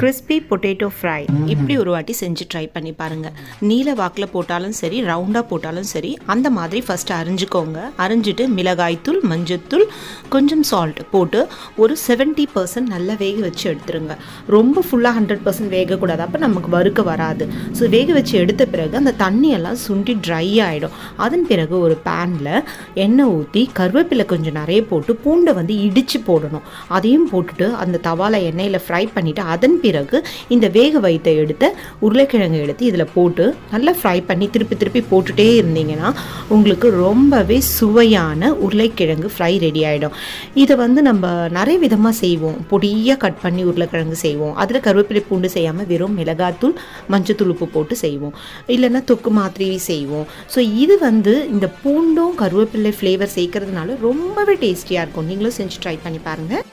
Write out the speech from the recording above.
Crispy potato fry இப்படி ஒரு வாட்டி செஞ்சு ட்ரை பண்ணி பாருங்கள் நீல வாக்கில் போட்டாலும் சரி ரவுண்டாக போட்டாலும் சரி அந்த மாதிரி ஃபஸ்ட்டு அரிஞ்சுக்கோங்க. அரிஞ்சிட்டு மிளகாய்த்தூள் மஞ்சத்தூள் கொஞ்சம் சால்ட் போட்டு ஒரு செவன்ட்டி பர்சன்ட் நல்லா வேக வச்சு எடுத்துருங்க. ரொம்ப ஃபுல்லாக ஹண்ட்ரட் பர்சன்ட் வேகக்கூடாது. அப்போ நமக்கு வறுக்க வராது. ஸோ வேக வச்சு எடுத்த பிறகு அந்த தண்ணியெல்லாம் சுண்டி ட்ரை ஆகிடும் அதன் பிறகு ஒரு பேனில் எண்ணெய் ஊற்றி கருவேப்பிலை கொஞ்சம் நிறைய போட்டு பூண்டை வந்து இடித்து போடணும். அதையும் போட்டுட்டு அந்த தவாலை எண்ணெயில் ஃப்ரை பண்ணிவிட்டு அதன் பிறகு இந்த வேக வைத்த எடுத்த உருளைக்கிழங்கு எடுத்து இதில் போட்டு நல்லா ஃப்ரை பண்ணி திருப்பி திருப்பி போட்டுகிட்டே இருந்தீங்கன்னா உங்களுக்கு ரொம்பவே சுவையான உருளைக்கிழங்கு ஃப்ரை ரெடி ஆகிடும் இதை வந்து நம்ம நிறைய விதமாக செய்வோம். பொடியாக கட் பண்ணி உருளைக்கிழங்கு செய்வோம். அதில் கருவேப்பிலை பூண்டு செய்யாமல் வெறும் மிளகாத்தூள் மஞ்சத்தூள் உப்பு போட்டு செய்வோம். இல்லைன்னா தொக்கு மாதிரி செய்வோம். ஸோ இது வந்து இந்த பூண்டும் கருவேப்பிலை ஃப்ளேவர் சேர்க்கறதுனால ரொம்பவே டேஸ்டியாக இருக்கும். நீங்களும் செஞ்சு ட்ரை பண்ணி பாருங்கள்